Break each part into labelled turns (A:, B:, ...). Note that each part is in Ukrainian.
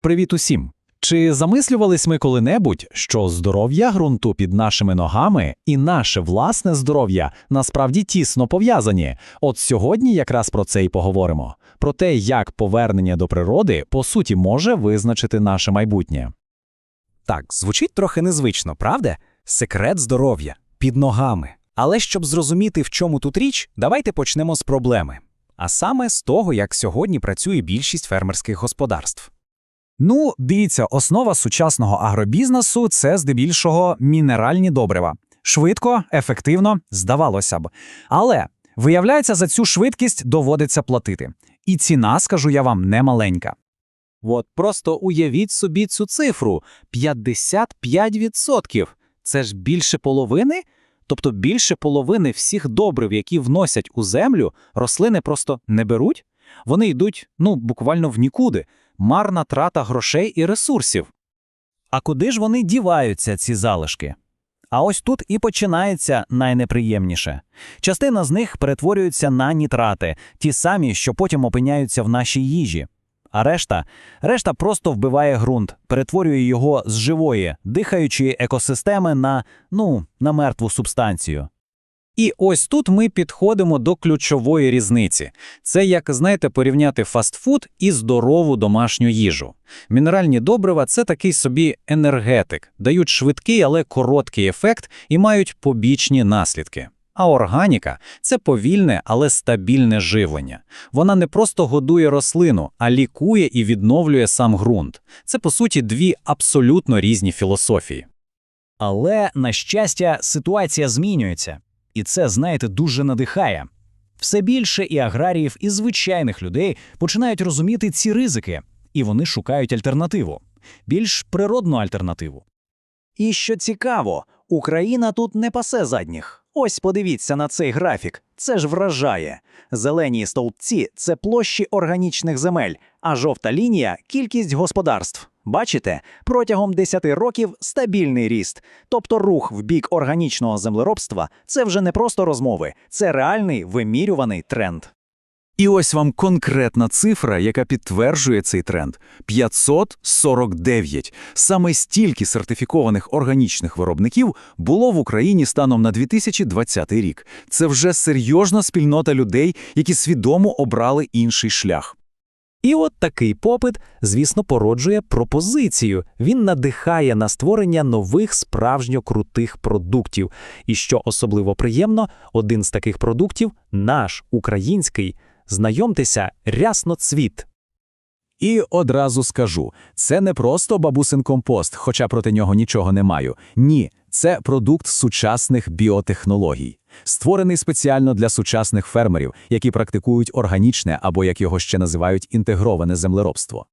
A: Привіт усім! Чи замислювались ми коли-небудь, що здоров'я ґрунту під нашими ногами і наше власне здоров'я насправді тісно пов'язані? От сьогодні якраз про це й поговоримо: про те, як повернення до природи по суті може визначити наше майбутнє.
B: Так, звучить трохи незвично, правда? Секрет здоров'я під ногами. Але щоб зрозуміти, в чому тут річ, давайте почнемо з проблеми. А саме з того, як сьогодні працює більшість фермерських господарств.
C: Ну, дивіться, основа сучасного агробізнесу це здебільшого мінеральні добрива. Швидко, ефективно, здавалося б. Але виявляється, за цю швидкість доводиться платити. І ціна, скажу я вам, не маленька.
D: От просто уявіть собі цю цифру 55%. Це ж більше половини? Тобто більше половини всіх добрив, які вносять у землю, рослини просто не беруть? Вони йдуть, ну, буквально в нікуди. Марна трата грошей і ресурсів.
E: А куди ж вони діваються, ці залишки? А ось тут і починається найнеприємніше. Частина з них перетворюється на нітрати, ті самі, що потім опиняються в нашій їжі. А решта, решта просто вбиває ґрунт, перетворює його з живої, дихаючої екосистеми на, ну, на мертву субстанцію.
A: І ось тут ми підходимо до ключової різниці. Це як, знаєте, порівняти фастфуд і здорову домашню їжу. Мінеральні добрива це такий собі енергетик, дають швидкий, але короткий ефект і мають побічні наслідки. А органіка це повільне, але стабільне живлення. Вона не просто годує рослину, а лікує і відновлює сам ґрунт. Це, по суті, дві абсолютно різні філософії.
E: Але, на щастя, ситуація змінюється. І це, знаєте, дуже надихає. Все більше і аграріїв, і звичайних людей починають розуміти ці ризики, і вони шукають альтернативу, більш природну альтернативу.
F: І що цікаво, Україна тут не пасе задніх. Ось подивіться на цей графік. Це ж вражає. Зелені стовпці це площі органічних земель, а жовта лінія кількість господарств. Бачите, протягом 10 років стабільний ріст. Тобто рух в бік органічного землеробства це вже не просто розмови, це реальний вимірюваний тренд.
G: І ось вам конкретна цифра, яка підтверджує цей тренд – 549. Саме стільки сертифікованих органічних виробників було в Україні станом на 2020 рік. Це вже серйозна спільнота людей, які свідомо обрали інший шлях.
B: І от такий попит, звісно, породжує пропозицію. Він надихає на створення нових справжньо крутих продуктів. І що особливо приємно, один з таких продуктів наш український. Знайомтеся, рясноцвіт.
A: І одразу скажу, це не просто бабусин компост, хоча проти нього нічого не маю. Ні, це продукт сучасних біотехнологій, створений спеціально для сучасних фермерів, які практикують органічне або, як його ще називають, інтегроване землеробство.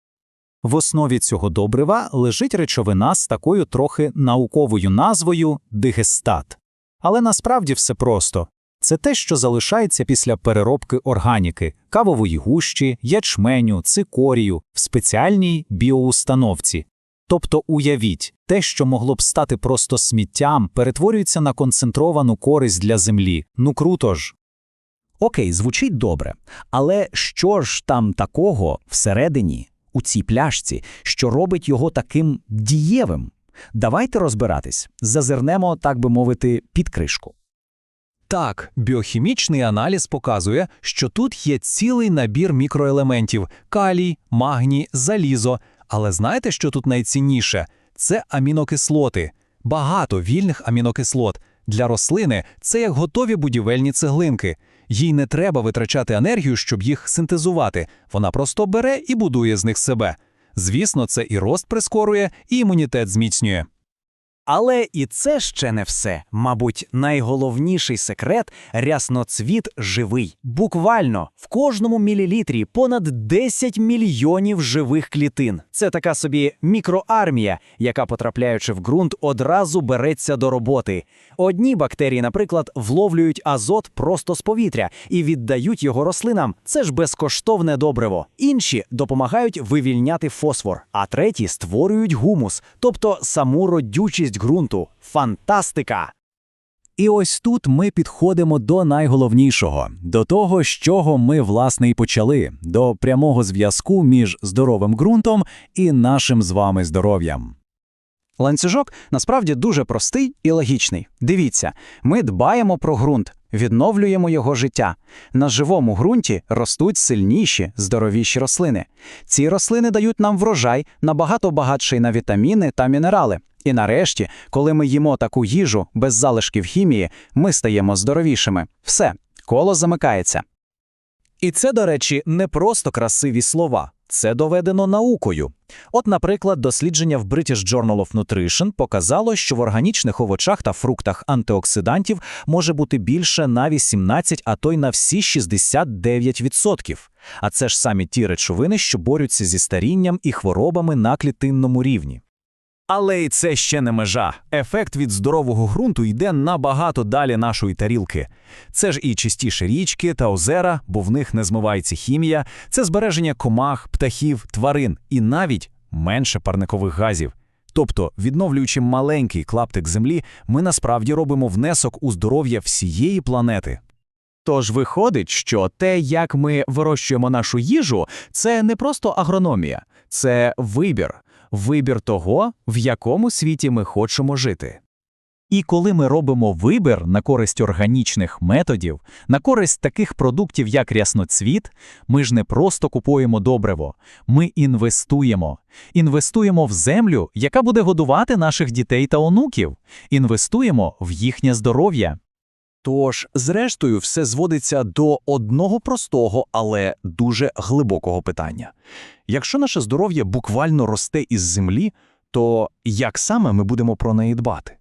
E: В основі цього добрива лежить речовина з такою трохи науковою назвою дигестат. Але насправді все просто. Це те, що залишається після переробки органіки, кавової гущі, ячменю, цикорію в спеціальній біоустановці. Тобто уявіть, те, що могло б стати просто сміттям, перетворюється на концентровану користь для землі. Ну круто ж.
C: Окей, звучить добре. Але що ж там такого всередині, у цій пляшці, що робить його таким дієвим? Давайте розбиратись, зазирнемо, так би мовити, під кришку.
A: Так, біохімічний аналіз показує, що тут є цілий набір мікроелементів калій, магній, залізо. Але знаєте, що тут найцінніше? Це амінокислоти. Багато вільних амінокислот. Для рослини це як готові будівельні цеглинки. Їй не треба витрачати енергію, щоб їх синтезувати. Вона просто бере і будує з них себе. Звісно, це і рост прискорює, і імунітет зміцнює.
F: Але і це ще не все. Мабуть, найголовніший секрет рясноцвіт живий. Буквально в кожному мілілітрі понад 10 мільйонів живих клітин. Це така собі мікроармія, яка, потрапляючи в ґрунт, одразу береться до роботи. Одні бактерії, наприклад, вловлюють азот просто з повітря і віддають його рослинам. Це ж безкоштовне добриво. Інші допомагають вивільняти фосфор, а треті створюють гумус, тобто саму родючість ґрунту. Фантастика!
C: І ось тут ми підходимо до найголовнішого, до того, з чого ми власне і почали, до прямого зв'язку між здоровим ґрунтом і нашим з вами здоров'ям.
D: Ланцюжок насправді дуже простий і логічний. Дивіться, ми дбаємо про ґрунт, відновлюємо його життя. На живому ґрунті ростуть сильніші, здоровіші рослини. Ці рослини дають нам врожай набагато багатший на вітаміни та мінерали. І нарешті, коли ми їмо таку їжу без залишків хімії, ми стаємо здоровішими. Все, коло замикається.
F: І це, до речі, не просто красиві слова. Це доведено наукою. От, наприклад, дослідження в British Journal of Nutrition показало, що в органічних овочах та фруктах антиоксидантів може бути більше на 18, а то й на всі 69%. А це ж самі ті речовини, що борються зі старінням і хворобами на клітинному рівні.
E: Але і це ще не межа. Ефект від здорового ґрунту йде набагато далі нашої тарілки. Це ж і чистіші річки та озера, бо в них не змивається хімія, це збереження комах, птахів, тварин і навіть менше парникових газів. Тобто, відновлюючи маленький клаптик землі, ми насправді робимо внесок у здоров'я всієї планети.
F: Тож виходить, що те, як ми вирощуємо нашу їжу, це не просто агрономія, це вибір, вибір того, в якому світі ми хочемо жити.
E: І коли ми робимо вибір на користь органічних методів, на користь таких продуктів, як рясноцвіт, ми ж не просто купуємо добриво, ми інвестуємо. Інвестуємо в землю, яка буде годувати наших дітей та онуків. Інвестуємо в їхнє здоров'я.
F: Тож, зрештою, все зводиться до одного простого, але дуже глибокого питання. Якщо наше здоров'я буквально росте із землі, то як саме ми будемо про неї дбати?